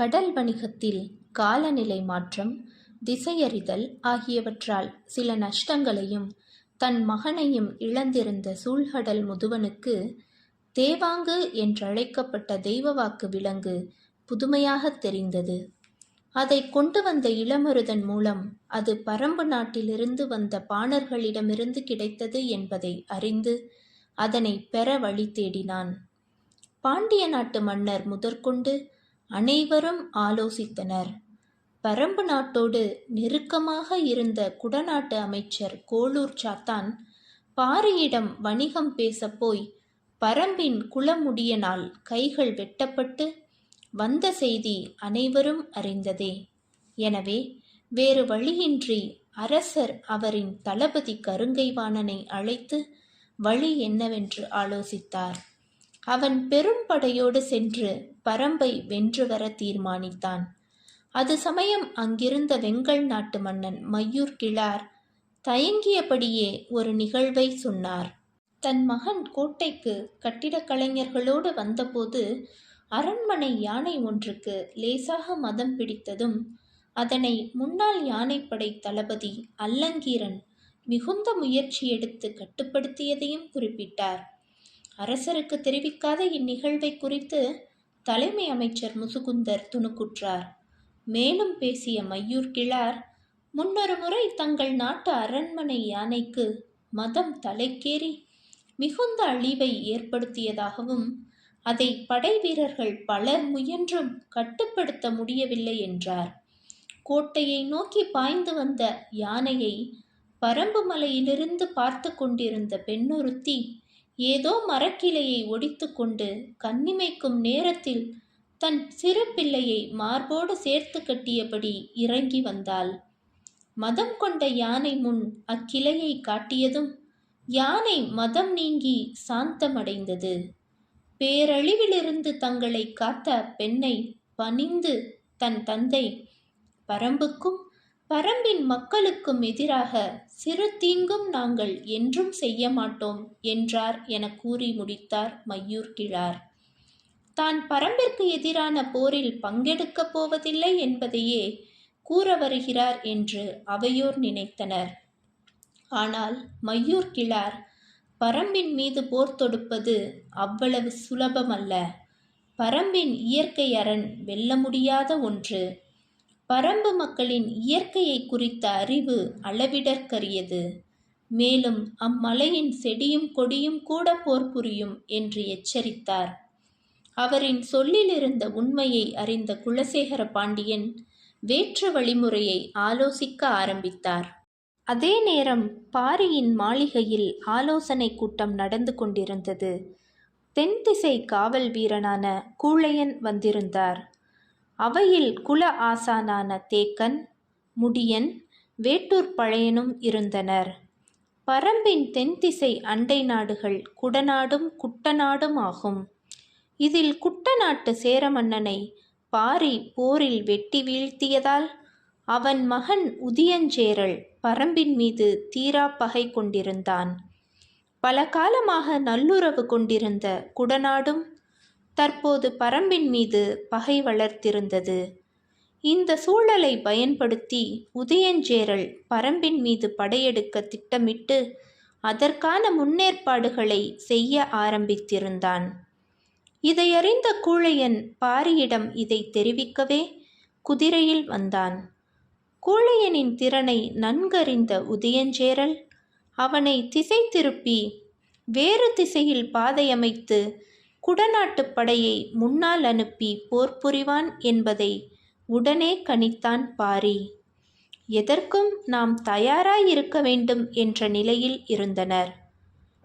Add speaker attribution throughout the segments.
Speaker 1: கடல் வணிகத்தில் காலநிலை மாற்றம் திசையறிதல் ஆகியவற்றால் சில நஷ்டங்களையும் தன் மகனையும் இழந்திருந்த சூழ்கடல் முதுவனுக்கு தேவாங்கு என்றழைக்கப்பட்ட தெய்வவாக்கு விலங்கு புதுமையாகத் தெரிந்தது. அதை கொண்டு வந்த இளமருதன் மூலம் அது பரம்பு நாட்டிலிருந்து வந்த பாணர்களிடமிருந்து கிடைத்தது என்பதை அறிந்து அதனை பெற வழி தேடினான். பாண்டிய நாட்டு மன்னர் முதற்கொண்டு அனைவரும் ஆலோசித்தனர். பரம்பு நாட்டோடு நெருக்கமாக இருந்த குடநாட்டு அமைச்சர் கோளூர் சாத்தான் பாரியிடம் வணிகம் பேசப்போய் பரம்பின் குலமுடியனால் கைகள் வெட்டப்பட்டு வந்த செய்தி அனைவரும் அறிந்ததே. எனவே வேறு வழியின்றி அரசர் அவரின் தளபதி கருங்கைவாணனை அழைத்து வழி என்னவென்று ஆலோசித்தார். அவன் பெரும் படையோடு சென்று பரம்பை வென்று வர தீர்மானித்தான். அது சமயம் அங்கிருந்த வெங்கல் நாட்டு மன்னன் மையூர் கிழார் தயங்கியபடியே ஒரு நிகழ்வை சொன்னார். தன் மகன் கோட்டைக்கு கட்டிடக் கலைஞர்களோடு வந்தபோது அரண்மனை யானை ஒன்றுக்கு லேசாக மதம் பிடித்ததும் அதனை முன்னாள் யானைப்படை தளபதி அல்லங்கீரன் மிகுந்த முயற்சி எடுத்து கட்டுப்படுத்தியதையும் குறிப்பிட்டார். அரசருக்கு தெரிவிக்காத இந்நிகழ்வை குறித்து தலைமை அமைச்சர் முசுகுந்தர் துணுக்குற்றார். மேலும் பேசிய மையூர் கிழார் முன்னொரு முறை தங்கள் நாட்டு அரண்மனை யானைக்கு மதம் தலைக்கேறி மிகுந்த அழிவை ஏற்படுத்தியதாகவும் அதை படை வீரர்கள் பலர் முயன்றும் கட்டுப்படுத்த முடியவில்லை என்றார். கோட்டையை நோக்கி பாய்ந்து வந்த யானையை பரம்பு மலையிலிருந்து பார்த்து கொண்டிருந்த பெண்ணொருத்தி ஏதோ மரக்கிளையை ஒடித்துக்கொண்டு கண்ணிமைக்கும் நேரத்தில் தன் சிறு பிள்ளையை மார்போடு சேர்த்து கட்டியபடி இறங்கி வந்தாள். மதம் கொண்ட யானை முன் அக்கிளையை காட்டியதும் யானை மதம் நீங்கி சாந்தமடைந்தது. பேரழிவிலிருந்து தங்களை காத்த பெண்ணை பணிந்து தன் தந்தை பரம்புக்கும் பரம்பின் மக்களுக்கும் எதிராக சிறு தீங்கும் நாங்கள் என்றும் செய்ய மாட்டோம் என்றார் என கூறி முடித்தார் மையூர் கிழார். தான் பரம்பிற்கு எதிரான போரில் பங்கெடுக்கப் போவதில்லை என்பதையே கூற வருகிறார் என்று அவையோர் நினைத்தனர். ஆனால் மையூர் கிழார் பரம்பின் மீது போர் தொடுப்பது அவ்வளவு சுலபமல்ல. பரம்பின் இயற்கை அரண் வெல்ல முடியாத ஒன்று. பரம்பு மக்களின் இயற்கையை குறித்த அறிவு அளவிடற்கரியது. மேலும் அம்மலையின் செடியும் கொடியும் கூட போர் புரியும் என்று எச்சரித்தார். அவரின் சொல்லிலிருந்த உண்மையை அறிந்த குலசேகர பாண்டியன் வேற்று வழிமுறையை ஆலோசிக்க ஆரம்பித்தார். அதே நேரம் பாரியின் மாளிகையில் ஆலோசனை கூட்டம் நடந்து கொண்டிருந்தது. தென் திசை காவல் வீரனான கூழையன் வந்திருந்தார். அவையில் குல ஆசானான தேக்கன் முடியன் வேட்டூர் பழையனும் இருந்தனர். பரம்பின் தென்திசை அண்டை நாடுகள் குடநாடும் குட்டநாடும் ஆகும். இதில் குட்டநாட்டு சேரமன்னனை பாரி போரில் வெட்டி வீழ்த்தியதால் அவன் மகன் உதியஞ்சேரல் பரம்பின் மீது தீரா பகை கொண்டிருந்தான். பல காலமாக நல்லுறவு கொண்டிருந்த குடநாடும் தற்போது பரம்பின் மீது பகை வளர்த்திருந்தது. இந்த சூழலை பயன்படுத்தி உதயஞ்சேரல் பரம்பின் மீது படையெடுக்க திட்டமிட்டு அதற்கான முன்னேற்பாடுகளை செய்ய ஆரம்பித்திருந்தான். இதையறிந்த கூழையன் பாரியிடம் இதை தெரிவிக்கவே குதிரையில் வந்தான். கூழையனின் திறனை நன்கறிந்த உதயஞ்சேரல் அவனை திசை திருப்பி வேறு திசையில் பாதையமைத்து குடநாட்டுப் படையை முன்னால் அனுப்பி போர் புரிவான் என்பதை உடனே கணித்தான் பாரி. எதற்கும் நாம் தயாராயிருக்க வேண்டும் என்ற நிலையில் இருந்தனர்.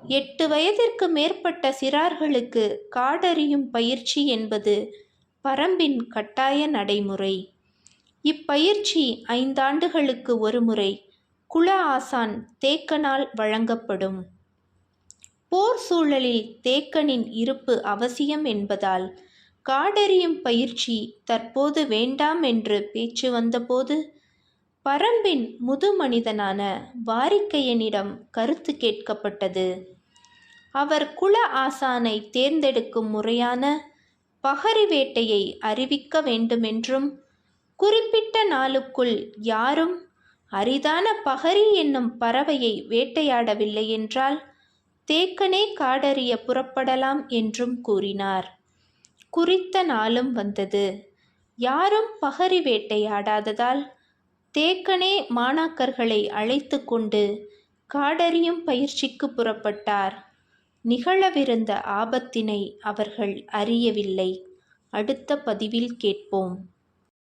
Speaker 1: எட்டு வயதிற்கு மேற்பட்ட சிறார்களுக்கு காடறியும் பயிற்சி என்பது பரம்பின் கட்டாய நடைமுறை. இப்பயிற்சி ஐந்தாண்டுகளுக்கு ஒருமுறை குல ஆசான் தேக்கனால் வழங்கப்படும். போர் சூழலில் தேக்கனின் இருப்பு அவசியம் என்பதால் காடறியும் பயிற்சி தற்போது வேண்டாம் என்று பேச்சு வந்தபோது பரம்பின் முது மனிதனான வாரிக்கையனிடம் கருத்து கேட்கப்பட்டது. அவர் குல ஆசானை தேர்ந்தெடுக்கும் முறையான பகரி வேட்டையை அறிவிக்க வேண்டுமென்றும் குறிப்பிட்ட நாளுக்குள் யாரும் அரிதான பகரி என்னும் பறவையை வேட்டையாடவில்லை என்றால் தேக்கனே காடறிய புறப்படலாம் என்றும் கூறினார். குறித்த நாளும் வந்தது. யாரும் பகரி வேட்டையாடாததால் தேக்கனே மாணாக்கர்களை அழைத்து கொண்டு காடறியும் பயிற்சிக்கு புறப்பட்டார். நிகழவிருந்த ஆபத்தினை அவர்கள் அறியவில்லை. அடுத்த பதிவில் கேட்போம்.